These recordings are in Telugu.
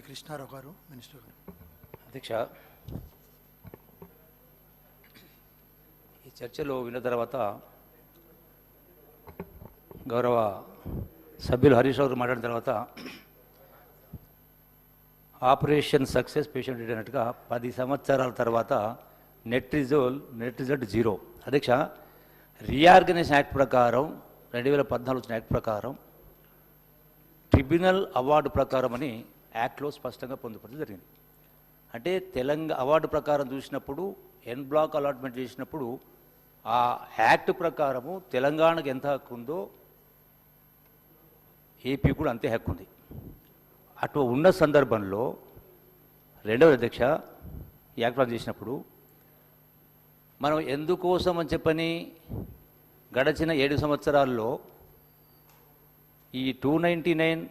కృష్ణారావు గారు మినిస్టర్ గారు. అధ్యక్ష ఈ చర్చలో విన్న తర్వాత గౌరవ సభ్యులు హరీష్ రావు గారు మాట్లాడిన తర్వాత ఆపరేషన్ సక్సెస్ పేషెంట్ అన్నట్టుగా పది సంవత్సరాల తర్వాత net result net result zero. అధ్యక్ష రీఆర్గనైజేషన్ యాక్ట్ ప్రకారం రెండు వేల పద్నాలుగు వచ్చిన యాక్ట్ ప్రకారం ట్రిబ్యునల్ అవార్డు ప్రకారం అని యాక్ట్లో స్పష్టంగా పొందుపరచడం జరిగింది. అంటే తెలంగాణ అవార్డు ప్రకారం చూసినప్పుడు ఎన్ బ్లాక్ అలాట్మెంట్ చేసినప్పుడు ఆ యాక్ట్ ప్రకారము తెలంగాణకు ఎంత హక్కు ఉందో ఏపీ కూడా అంతే హక్కు ఉంది. అటు ఉన్న సందర్భంలో రెండవ అధ్యక్ష ఈ యాక్ట్ ప్లాన్ చేసినప్పుడు మనం ఎందుకోసం అని చెప్పని గడచిన ఏడు సంవత్సరాల్లో ఈ టూ నైంటీ నైన్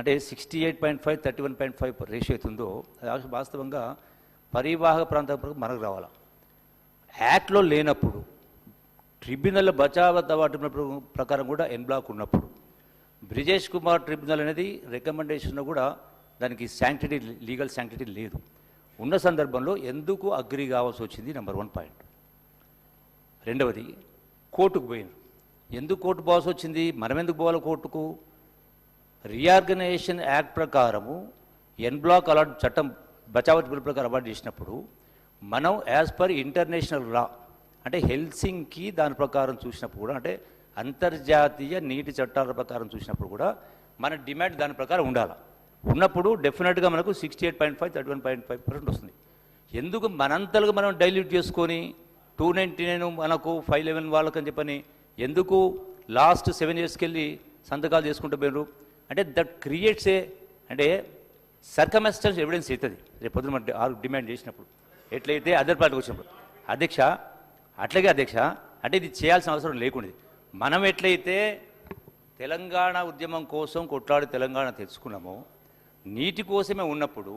అంటే sixty eight point five thirty one point five ratio అవుతుందో అది వాస్తవంగా పరివాహక ప్రాంతం మనకు రావాలి. యాక్ట్లో లేనప్పుడు ట్రిబ్యునల్ బచావత్ అవార్డు ప్రకారం కూడా ఎన్ బ్లాక్ ఉన్నప్పుడు బ్రిజేష్ కుమార్ ట్రిబ్యునల్ అనేది రికమెండేషన్ కూడా దానికి శాంక్టిటీ లీగల్ శాంక్టిటీ లేదు. ఉన్న సందర్భంలో ఎందుకు అగ్రి కావాల్సి వచ్చింది? నెంబర్ వన్ పాయింట్ రెండవది కోర్టుకు పోయింది ఎందుకు కోర్టు పోవాల్సి వచ్చింది? మనం ఎందుకు పోవాలి కోర్టుకు? రీఆర్గనైజేషన్ యాక్ట్ ప్రకారము ఎన్ బ్లాక్ అలాట్ చట్టం బచావత్ బిల్ ప్రకారం అవార్డు చేసినప్పుడు మనం యాజ్ పర్ ఇంటర్నేషనల్ లా అంటే హెల్సింగ్కి దాని ప్రకారం చూసినప్పుడు కూడా అంటే అంతర్జాతీయ నీటి చట్టాల ప్రకారం చూసినప్పుడు కూడా మన డిమాండ్ దాని ప్రకారం ఉండాలి. ఉన్నప్పుడు డెఫినెట్గా మనకు sixty eight point five thirty one point five percent వస్తుంది. ఎందుకు మనంతలుగా మనం డైల్యూట్ చేసుకొని టూ నైంటీ నైన్ మనకు ఫైవ్ లెవెన్ వాళ్ళకని చెప్పని ఎందుకు లాస్ట్ సెవెన్ ఇయర్స్కి వెళ్ళి సంతకాలు చేసుకుంటూ పోయినారు? అంటే దట్ క్రియేట్స్ ఏ అంటే సర్కమెస్టెన్స్ ఎవిడెన్స్ అవుతుంది. రేపు పొద్దున ఆరు డిమాండ్ చేసినప్పుడు. ఎట్లయితే అదర్ పార్టీకి వచ్చినప్పుడు. అధ్యక్ష అట్లాగే అధ్యక్ష అంటే ఇది చేయాల్సిన అవసరం లేకుండేది. మనం ఎట్లయితే తెలంగాణ ఉద్యమం కోసం కొట్లాడి తెలంగాణ తెచ్చుకున్నామో నీటి కోసమే ఉన్నప్పుడు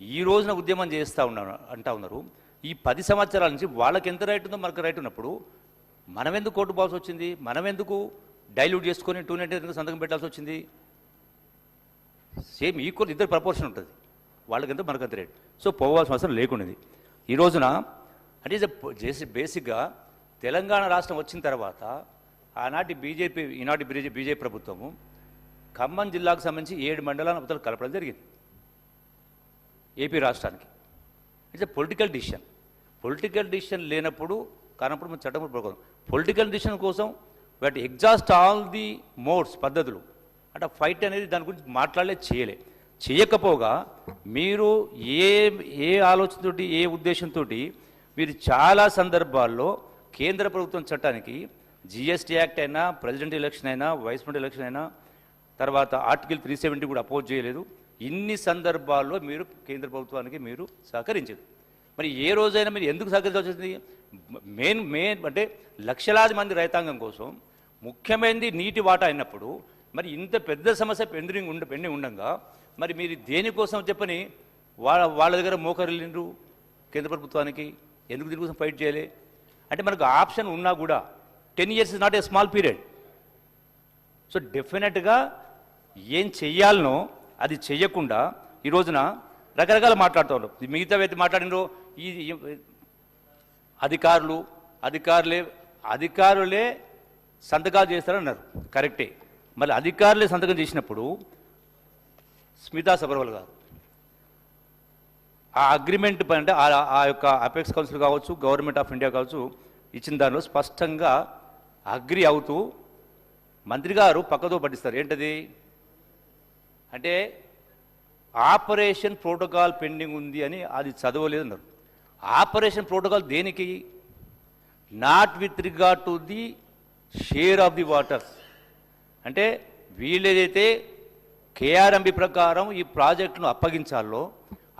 ఈ రోజున ఉద్యమం చేస్తూ ఉన్నారు అంటా ఉన్నారు. ఈ పది సంవత్సరాల నుంచి వాళ్ళకి ఎంత రైట్ ఉందో మనకు రైట్ ఉన్నప్పుడు మనం ఎందుకు కోర్టు పోవాల్సి వచ్చింది? మనం ఎందుకు డైల్యూట్ చేసుకొని టూ నైన్టీ సంతకం పెట్టాల్సి వచ్చింది? సేమ్ ఈక్వల్ ఇద్దరు ప్రపోర్షన్ ఉంటుంది. వాళ్ళకంత మనకంత రేట్ సో పోవాల్సిన అవసరం లేకుండేది. ఈ రోజున అంటే చేసి బేసిక్గా తెలంగాణ రాష్ట్రం వచ్చిన తర్వాత ఆనాటి బీజేపీ ఈనాటి బీజేపీ బీజేపీ ప్రభుత్వము ఖమ్మం జిల్లాకు సంబంధించి ఏడు మండలాల అవతలు కలపడం జరిగింది. ఏపీ రాష్ట్రానికి. It's a political decision. Political decision లేనప్పుడు కానప్పుడు మనం చట్టం ప్రకారం పొలిటికల్ డిసిషన్ కోసం వాటి ఎగ్జాస్ట్ ఆల్ ది మోడ్స్ పద్ధతులు అంటే ఫైట్ అనేది దాని గురించి మాట్లాడలే చేయలే. చేయకపోగా మీరు ఏ ఏ ఆలోచనతోటి ఏ ఉద్దేశంతో మీరు చాలా సందర్భాల్లో కేంద్ర ప్రభుత్వం చట్టానికి జిఎస్టీ యాక్ట్ అయినా ప్రెసిడెంట్ ఎలక్షన్ అయినా వైస్ ప్రెసిడెంట్ ఎలక్షన్ అయినా తర్వాత ఆర్టికల్ త్రీ సెవెంటీ కూడా అపోజ్ చేయలేదు. ఇన్ని సందర్భాల్లో మీరు కేంద్ర ప్రభుత్వానికి మీరు సహకరించదు మరి ఏ రోజైనా మీరు ఎందుకు సహకరించాల్సి మెయిన్ మెయిన్ అంటే లక్షలాది మంది రైతాంగం కోసం ముఖ్యమైనది నీటి వాటా అయినప్పుడు మరి ఇంత పెద్ద సమస్య పెండింగ్ ఉండ పెండింగ్ ఉండగా మరి మీరు దేనికోసం చెప్పని వాళ్ళ వాళ్ళ దగ్గర మోకరిల్లిండ్రు? కేంద్ర ప్రభుత్వానికి ఎందుకు దీనికోసం ఫైట్ చేయలే? అంటే మనకు ఆప్షన్ ఉన్నా కూడా ten years is not a small period. So డెఫినెట్గా ఏం చెయ్యాలనో అది చెయ్యకుండా ఈ రోజున రకరకాల మాట్లాడుతూ ఉన్నారు మిగతా వ్యక్తి మాట్లాడినరు ఈ ఈ- అధికారులు అధికారులే అధికారులే సంతకాలు చేస్తారన్నారు. కరెక్టే. మళ్ళీ అధికారులే సంతకం చేసినప్పుడు స్మితా సబర్వాల్ గారు ఆ అగ్రిమెంట్ పైన అంటే ఆ- ఆ యొక్క అపెక్స్ కౌన్సిల్ కావచ్చు గవర్నమెంట్ ఆఫ్ ఇండియా కావచ్చు ఇచ్చిన దానిలో స్పష్టంగా అగ్రి అవుతూ మంత్రి గారు పక్కతో పట్టిస్తారు. ఏంటది? అంటే ఆపరేషన్ ప్రోటోకాల్ పెండింగ్ ఉంది అని అది చదవలేదు అన్నారు ఆపరేషన్ ప్రోటోకాల్ దేనికి? Not with regard to the share of the waters. అంటే వీళ్ళేదైతే కేఆర్ఎంబి ప్రకారం ఈ ప్రాజెక్టును అప్పగించాలో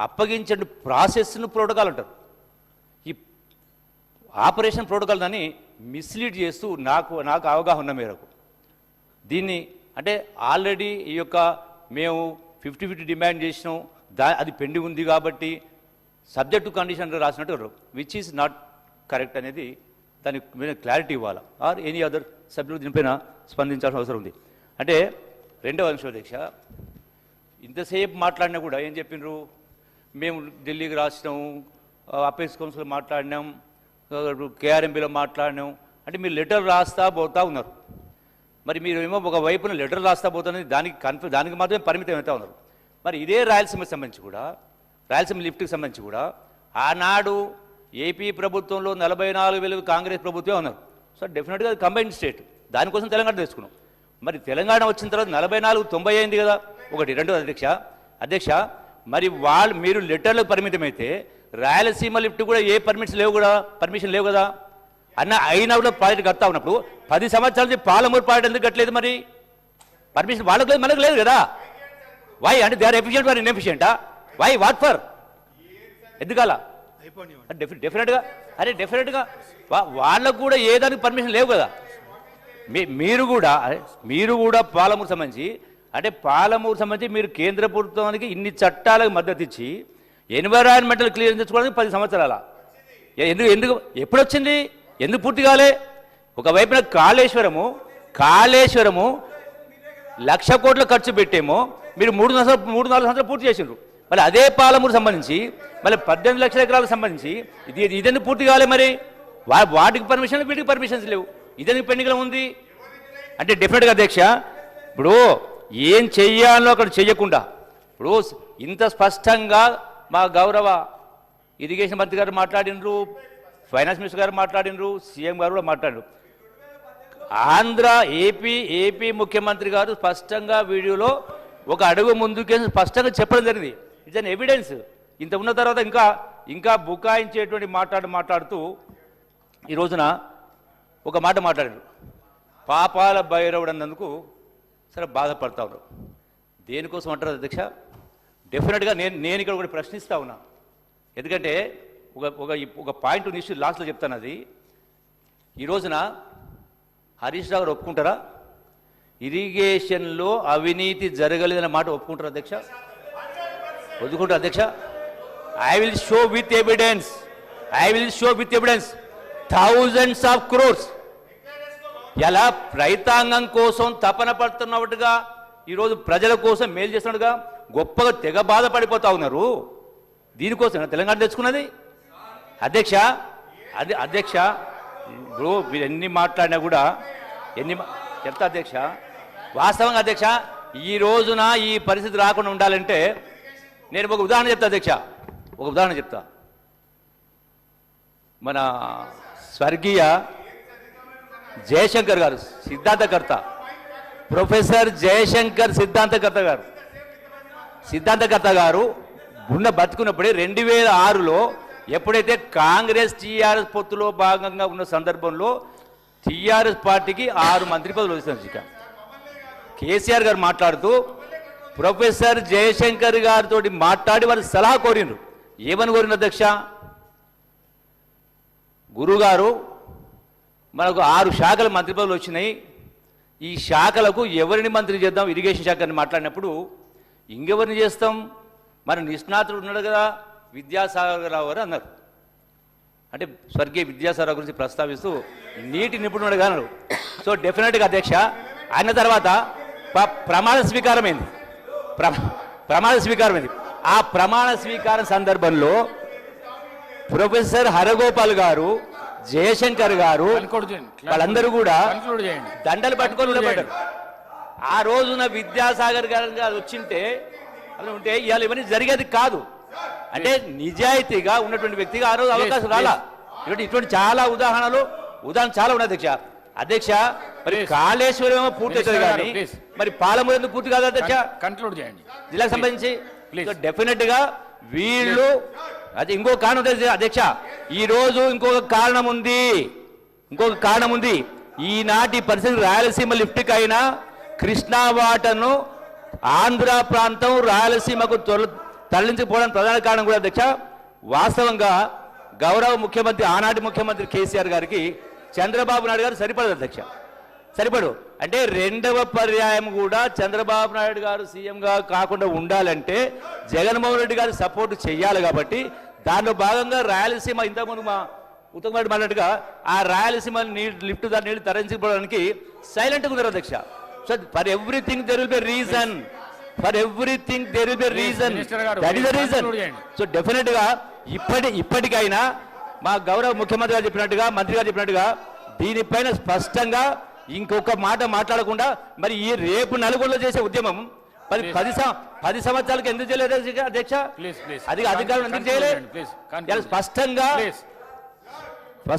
అప్పగించండి ప్రాసెస్ను ప్రోటోకాల్ అంటారు. ఈ ఆపరేషన్ ప్రోటోకాల్ దాన్ని మిస్లీడ్ చేస్తూ నాకు నాకు అవగాహన ఉన్న మేరకు. దీన్ని అంటే ఆల్రెడీ ఈ యొక్క మేము ఫిఫ్టీ ఫిఫ్టీ డిమాండ్ చేసినాం దా అది పెండింగ్ ఉంది కాబట్టి సబ్జెక్టు కండిషన్ రాసినట్టు విచ్ ఈస్ నాట్ కరెక్ట్ అనేది దానికి మీద క్లారిటీ ఇవ్వాలి? ఆర్ ఎనీ అదర్ సభ్యులు దీనిపైన స్పందించాల్సిన అవసరం ఉంది. అంటే రెండవ అంశం దీక్ష ఇంతసేపు మాట్లాడినా కూడా ఏం చెప్పిండ్రు మేము ఢిల్లీకి రాసినాము అపేస్ కౌన్సిల్ మాట్లాడినాం కేఆర్ఎంపీలో మాట్లాడినాం. అంటే మీరు లెటర్ రాస్తా పోతా ఉన్నారు. మరి మీరు ఏమో ఒక వైపున లెటర్ రాస్తా పోతున్నది దానికి కన్ఫ్యూ దానికి మాత్రమే పరిమితం అవుతా ఉన్నారు. మరి ఇదే రాయలసీమకి సంబంధించి కూడా రాయలసీమ లిఫ్ట్కి సంబంధించి కూడా ఆనాడు ఏపీ ప్రభుత్వంలో నలభై నాలుగు వేలు కాంగ్రెస్ ప్రభుత్వమే ఉన్నారు. సో డెఫినెట్గా అది కంబైన్డ్ స్టేట్ దానికోసం తెలంగాణ తెచ్చుకున్నాం మరి తెలంగాణ వచ్చిన తర్వాత నలభై నాలుగు తొంభై అయింది కదా. ఒకటి రెండు అధ్యక్ష. అధ్యక్ష మరి వాళ్ళు మీరు లెటర్లకు పరిమితమైతే రాయలసీమ లిఫ్ట్ కూడా ఏ పర్మిట్స్ లేవు కూడా పర్మిషన్ లేవు కదా. అన్న అయినా కూడా ప్రాజెక్ట్ కడతా ఉన్నప్పుడు పది సంవత్సరాల నుంచి పాలమూరు ప్రాజెక్ట్ ఎందుకు కట్టలేదు మరి? పర్మిషన్ వాళ్ళకు లేదు మనకు లేదు కదా. వై అంటే దే ఆర్ ఎఫిషియంట్ ఫర్ ఇన్ఎఫిషియంటా వై వాట్ ఫర్ ఎందుకలా? డెఫినెట్గా అరే డెఫినెట్గా వాళ్ళకు కూడా ఏ దానికి పర్మిషన్ లేవు కదా. మీ మీరు కూడా మీరు కూడా పాలమూరు సంబంధించి అంటే పాలమూరు సంబంధించి మీరు కేంద్ర ప్రభుత్వానికి ఇన్ని చట్టాలకు మద్దతు ఇచ్చి ఎన్విరాన్మెంటల్ క్లియర్ తెచ్చుకోవడానికి పది సంవత్సరాల? ఎందుకు ఎందుకు ఎప్పుడు వచ్చింది ఎందుకు పూర్తి కాలే? ఒకవైపున కాళేశ్వరము కాళేశ్వరము లక్ష కోట్ల ఖర్చు పెట్టేమో మీరు మూడు సంవత్సరాలు మూడు నాలుగు సంవత్సరాలు పూర్తి చేసిండ్రు. మళ్ళీ అదే పాలమూరు సంబంధించి మళ్ళీ పద్దెనిమిది లక్షల ఎకరాలకు సంబంధించి ఇది ఇదని పూర్తి కాలే మరి? వా వాటికి పర్మిషన్ వీటికి పర్మిషన్స్ లేవు. ఇదని పెండింగ్లో ఉంది? అంటే డెఫినెట్గా అధ్యక్ష ఇప్పుడు ఏం చెయ్యాలో అక్కడ చెయ్యకుండా ఇప్పుడు ఇంత స్పష్టంగా మా గౌరవ ఇరిగేషన్ మంత్రి గారు మాట్లాడినరు ఫైనాన్స్ మినిస్టర్ గారు మాట్లాడినరు సీఎం గారు కూడా మాట్లాడారు ఆంధ్ర ఏపీ ఏపీ ముఖ్యమంత్రి గారు స్పష్టంగా వీడియోలో ఒక అడుగు ముందుకేసి స్పష్టంగా చెప్పడం జరిగింది. ఇట్స్ అన్ ఎవిడెన్స్ ఇంత ఉన్న తర్వాత ఇంకా ఇంకా బుకాయించేటువంటి మాట్లాడు మాట్లాడుతూ ఈ రోజున ఒక మాట మాట్లాడారు పాపాల భైరవుడు అన్నందుకు సరే బాధపడతా ఉన్నారు దేనికోసం అంటారు అధ్యక్ష? డెఫినెట్గా నేను నేను ఇక్కడ ఒకటి ప్రశ్నిస్తా ఉన్నా. ఎందుకంటే ఒక ఒక ఒక పాయింట్ ఇష్యూ లాస్ట్లో చెప్తాను అది. ఈ రోజున హరీష్ రావు గారు ఒప్పుకుంటారా? ఇరిగేషన్లో అవినీతి జరగలేదన్న మాట ఒప్పుకుంటారా అధ్యక్ష? ఒప్పుకుంటారా అధ్యక్ష. I will show with evidence I will show with evidence thousands of crores ఎలా రైతాంగం కోసం తపన పడుతున్నట్టుగా ఈరోజు ప్రజల కోసం మేలు చేస్తున్నట్టుగా గొప్పగా తెగ బాధపడిపోతా ఉన్నారు. దీనికోసం తెలంగాణ తెచ్చుకున్నది? అధ్యక్ష అది అధ్యక్ష ఇప్పుడు మీరు ఎన్ని మాట్లాడినా కూడా ఎన్ని మా- చెప్తా అధ్యక్ష. వాస్తవంగా అధ్యక్ష ఈ రోజున ఈ పరిస్థితి రాకుండా ఉండాలంటే నేను ఒక ఉదాహరణ చెప్తా అధ్యక్ష. ఒక ఉదాహరణ చెప్తా. మన స్వర్గీయ జయశంకర్ గారు సిద్ధాంతకర్త. ప్రొఫెసర్ జయశంకర్ సిద్ధాంతకర్త గారు. సిద్ధాంతకర్త గారు ఉన్న బతుకున్నప్పుడే రెండు వేల ఆరులో ఎప్పుడైతే కాంగ్రెస్ టీఆర్ఎస్ పొత్తులో భాగంగా ఉన్న సందర్భంలో టీఆర్ఎస్ పార్టీకి ఆరు మంత్రి పదవులు వచ్చింది కేసీఆర్ గారు మాట్లాడుతూ ప్రొఫెసర్ జయశంకర్ గారితో మాట్లాడి వారు సలహా కోరిండ్రు. ఏమని కోరిన అధ్యక్ష? గురుగారు మనకు ఆరు శాఖల మంత్రి పదవులు వచ్చినాయి. ఈ శాఖలకు ఎవరిని మంత్రి చేద్దాం ఇరిగేషన్ శాఖ అని మాట్లాడినప్పుడు ఇంకెవరిని చేస్తాం? మన నిష్ణాతుడు ఉన్నాడు కదా విద్యాసాగరరావు గారు అన్నారు. అంటే స్వర్గీయ విద్యాసాగర్ గురించి ప్రస్తావిస్తూ నీటి నిపుణుడు అన్నారు. సో డెఫినెట్గా అధ్యక్ష ఆయన తర్వాత ప్రమాణ స్వీకారమైంది. ప్ర ప్రమాణ స్వీకారమైంది ఆ ప్రమాణ స్వీకారం సందర్భంలో ప్రొఫెసర్ హరగోపాల్ గారు జయశంకర్ గారు. వాళ్ళందరూ కూడా. దండలు పట్టుకొని నిలబడ్డారు. ఆ రోజున విద్యాసాగర్ గారు వచ్చింటే అలా ఉంటే ఇవాళ ఇవన్నీ జరిగేది కాదు. అంటే నిజాయితీగా ఉన్నటువంటి వ్యక్తిగా ఆ రోజు అవకాశం రాలా. ఇటువంటి ఇటువంటి చాలా ఉదాహరణలు ఉదాహరణ చాలా ఉన్నాయి అధ్యక్ష. అధ్యక్ష మరి. కాళేశ్వరం ఏమో పూర్తి అవుతుంది కానీ. మరి పాలమూరు ఎందుకు పూర్తి కాదు అధ్యక్ష? కన్క్లూడ్ చేయండి. జిల్లాకు సంబంధించి. డెఫినెట్గా వీళ్ళు అది ఇంకో కారణం ఉంది అధ్యక్ష. ఈ రోజు ఇంకొక కారణం ఉంది. ఇంకొక కారణం ఉంది. ఈనాటి పరిస్థితి రాయలసీమ లిఫ్ట్కి అయినా కృష్ణా వాటర్ను ఆంధ్ర ప్రాంతం రాయలసీమకు తొల తరలించిపోవడానికి ప్రధాన కారణం కూడా అధ్యక్ష. వాస్తవంగా గౌరవ ముఖ్యమంత్రి ఆనాటి ముఖ్యమంత్రి కేసీఆర్ గారికి చంద్రబాబు నాయుడు గారు సరిపడదు అధ్యక్ష. సరిపడు. అంటే రెండవ పర్యాయం కూడా చంద్రబాబు నాయుడు గారు సీఎంగా కాకుండా ఉండాలంటే జగన్మోహన్ రెడ్డి గారు సపోర్ట్ చేయాలి కాబట్టి దానిలో భాగంగా రాయలసీమ ఇంతకుముందు మా ఉత్తమ్ రెడ్డి మాట్లాడుగా ఆ రాయలసీమ నీళ్ళు లిఫ్ట్ దాని నీళ్ళు తరలించుకోవడానికి సైలెంట్గా ఉన్నారు అధ్యక్ష. So for everything there will be reason for everything there will be reason that is the reason. So డెఫినెట్గా ఇప్పటి ఇప్పటికైనా మా గౌరవ ముఖ్యమంత్రి గారు చెప్పినట్టుగా మంత్రి గారు చెప్పినట్టుగా దీనిపైన స్పష్టంగా ఇంకొక మాట మాట్లాడకుండా మరి ఈ రేపు నలుగురిలో చేసే ఉద్యమం మరి. పది పది సంవత్సరాలకు ఎందుకు చేయలేదు అధ్యక్ష-. అది అధికారులు ఎందుకు చేయలేదు? స్పష్టంగా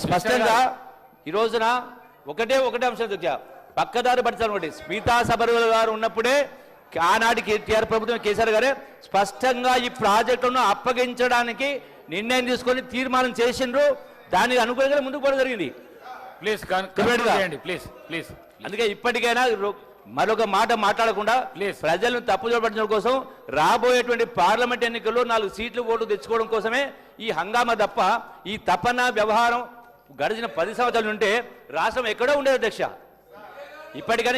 స్పష్టంగా ఈ రోజున ఒకటే ఒకటే అంశం అధ్యక్ష పక్కదారి పట్టించాలి ఒకటి. స్మితా సబర్వల్ గారు ఉన్నప్పుడే ఆనాటి కేటీఆర్ ప్రభుత్వం కేసీఆర్ గారే స్పష్టంగా ఈ ప్రాజెక్టును అప్పగించడానికి నిర్ణయం తీసుకొని తీర్మానం చేసిండ్రు. దానికి అనుకూలంగా ముందుకు పోవడం జరిగింది. ప్లీజ్. చేయండి. Please please. అందుకే ఇప్పటికైనా మరొక మాట మాట్లాడకుండా. ప్రజలను తప్పుదోవ పట్టించడం కోసం రాబోయేటువంటి పార్లమెంట్ ఎన్నికల్లో నాలుగు సీట్లు ఓటు తెచ్చుకోవడం కోసమే ఈ హంగామా తప్ప ఈ తపన వ్యవహారం గడిచిన పది సంవత్సరాలు ఉంటే రాష్ట్రం ఎక్కడో ఉండేది అధ్యక్ష. ఇప్పటికైనా